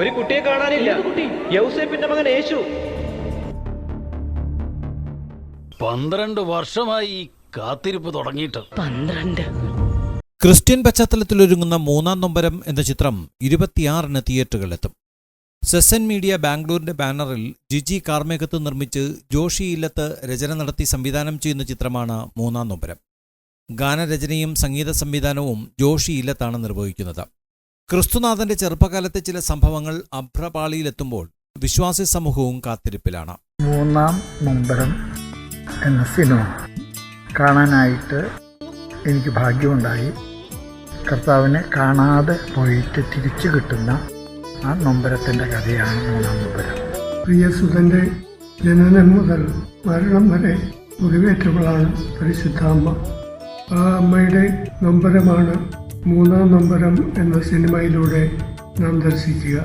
ഒരു കുട്ടിയെ കാണാനില്ല. യൗസേപ്പിന്റെ മകൻ യേശു. പന്ത്രണ്ട് വർഷമായി കാത്തിരിപ്പ് തുടങ്ങിയിട്ട്. പന്ത്രണ്ട്. ക്രിസ്ത്യൻ പശ്ചാത്തലത്തിലൊരുങ്ങുന്ന മൂന്നാം നൊമ്പരം എന്ന ചിത്രം ഇരുപത്തിയാറിന് തിയേറ്ററുകളിലെത്തും. സെസൻ മീഡിയ ബാംഗ്ലൂരിന്റെ ബാനറിൽ ജിജി കാർമേഘത്ത് നിർമ്മിച്ച് ജോഷി ഇല്ലത്ത് രചന നടത്തി സംവിധാനം ചെയ്യുന്ന ചിത്രമാണ് മൂന്നാം നൊമ്പരം. ഗാനരചനയും സംഗീത സംവിധാനവും ജോഷി ഇല്ലത്താണ് നിർവഹിക്കുന്നത്. ക്രിസ്തുനാഥന്റെ ചെറുപ്പകാലത്തെ ചില സംഭവങ്ങൾ അഭ്രപാളിയിലെത്തുമ്പോൾ വിശ്വാസി സമൂഹവും കാത്തിരിപ്പിലാണ്. മൂന്നാം മുമ്പരം എന്ന സിനിമ കാണാനായിട്ട് എനിക്ക് ഭാഗ്യമുണ്ടായി. കർത്താവിനെ കാണാതെ പോയിട്ട് തിരിച്ചു കിട്ടുന്ന ആ നൊമ്പരത്തിന്റെ കഥയാണ് മൂന്നാം നൊമ്പരം പ്രിയസുതന്റെ ജനനം മുതൽ മരണം വരെ മുറിവേറ്റവളാണ് പരിശുദ്ധാമ്മ. ആ അമ്മയുടെ നൊമ്പരമാണ് മൂന്നാം നമ്പരം എന്ന സിനിമയിലൂടെ നാം ദർശിക്കുക.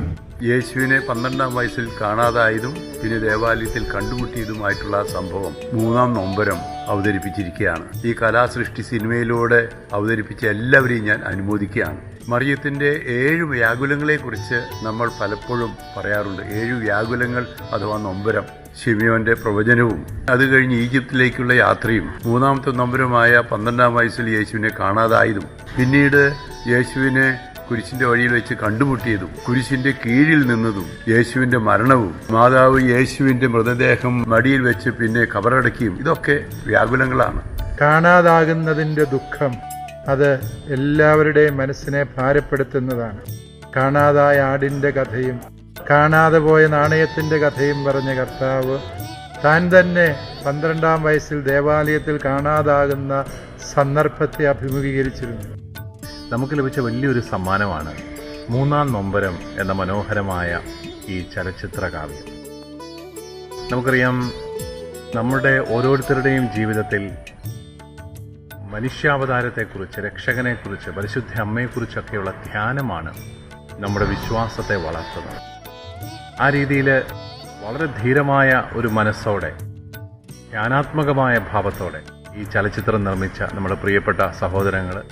യേശുവിനെ പന്ത്രണ്ടാം വയസ്സിൽ കാണാതായതും പിന്നെ ദേവാലയത്തിൽ കണ്ടുമുട്ടിയതുമായിട്ടുള്ള സംഭവം. മൂന്നാം നൊമ്പരം. അവതരിപ്പിച്ചിരിക്കുകയാണ്. ഈ കലാസൃഷ്ടി സിനിമയിലൂടെ അവതരിപ്പിച്ച എല്ലാവരെയും ഞാൻ അനുമോദിക്കുകയാണ്. മറിയത്തിന്റെ ഏഴ് വ്യാകുലങ്ങളെക്കുറിച്ച് നമ്മൾ പലപ്പോഴും പറയാറുണ്ട്. ഏഴ് വ്യാകുലങ്ങൾ അഥവാ നൊമ്പരം ഷിമിയോന്റെ പ്രവചനവും അത് കഴിഞ്ഞ് ഈജിപ്തിലേക്കുള്ള യാത്രയും മൂന്നാമത്തെ നൊമ്പരമായ പന്ത്രണ്ടാം വയസ്സിൽ യേശുവിനെ കാണാതായതും പിന്നീട് യേശുവിനെ കുരിശിന്റെ വഴിയിൽ വെച്ച് കണ്ടുമുട്ടിയതും കുരിശിന്റെ കീഴിൽ നിന്നതും യേശുവിന്റെ മരണവും മാതാവ് യേശുവിന്റെ മൃതദേഹം മടിയിൽ വെച്ച് പിന്നെ കബറടക്കിയും ഇതൊക്കെ വ്യാകുലങ്ങളാണ്. കാണാതാകുന്നതിന്റെ ദുഃഖം അത് എല്ലാവരുടെയും മനസ്സിനെ ഭാരപ്പെടുത്തുന്നതാണ്. കാണാതായ ആടിന്റെ കഥയും കാണാതെ പോയ നാണയത്തിന്റെ കഥയും പറഞ്ഞ കർത്താവ് താൻ തന്നെ പന്ത്രണ്ടാം വയസ്സിൽ ദേവാലയത്തിൽ കാണാതാകുന്ന സന്ദർഭത്തെ അഭിമുഖീകരിച്ചിരുന്നു. നമുക്ക് ലഭിച്ച വലിയൊരു സമ്മാനമാണ് മൂന്നാം നൊമ്പരം എന്ന മനോഹരമായ ഈ ചലച്ചിത്ര കാവ്യം. നമുക്കറിയാം നമ്മുടെ ഓരോരുത്തരുടെയും ജീവിതത്തിൽ മനുഷ്യാവതാരത്തെക്കുറിച്ച് രക്ഷകനെക്കുറിച്ച് പരിശുദ്ധ അമ്മയെക്കുറിച്ചൊക്കെയുള്ള ധ്യാനമാണ് നമ്മുടെ വിശ്വാസത്തെ വളർത്തുന്നത്. ആ രീതിയിൽ വളരെ ധീരമായ ഒരു മനസ്സോടെ ധ്യാനാത്മകമായ ഭാവത്തോടെ ഈ ചലച്ചിത്രം നിർമ്മിച്ച നമ്മുടെ പ്രിയപ്പെട്ട സഹോദരങ്ങൾ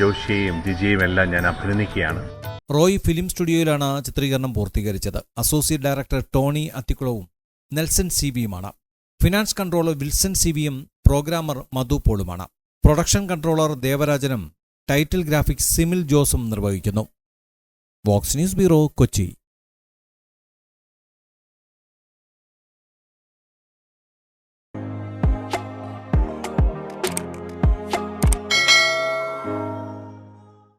ജോഷിയെയും ജിജിയെയും എല്ലാം ഞാൻ അഭിനന്ദിക്കുകയാണ്. റോയ് ഫിലിം സ്റ്റുഡിയോയിലാണ് ചിത്രീകരണം പൂർത്തീകരിച്ചത്. അസോസിയേറ്റ് ഡയറക്ടർ ടോണി അത്തിക്കുളവും നെൽസൺ സി ബിയുമാണ് ഫിനാൻസ് കൺട്രോളർ വിൽസൺ സി ബിയും പ്രോഗ്രാമർ മധു പോളുമാണ്. പ്രൊഡക്ഷൻ കൺട്രോളർ ദേവരാജനും ടൈറ്റിൽ ഗ്രാഫിക്സ് സിമിൽ ജോസും നിർവഹിക്കുന്നു. Vox news bureau Kochi.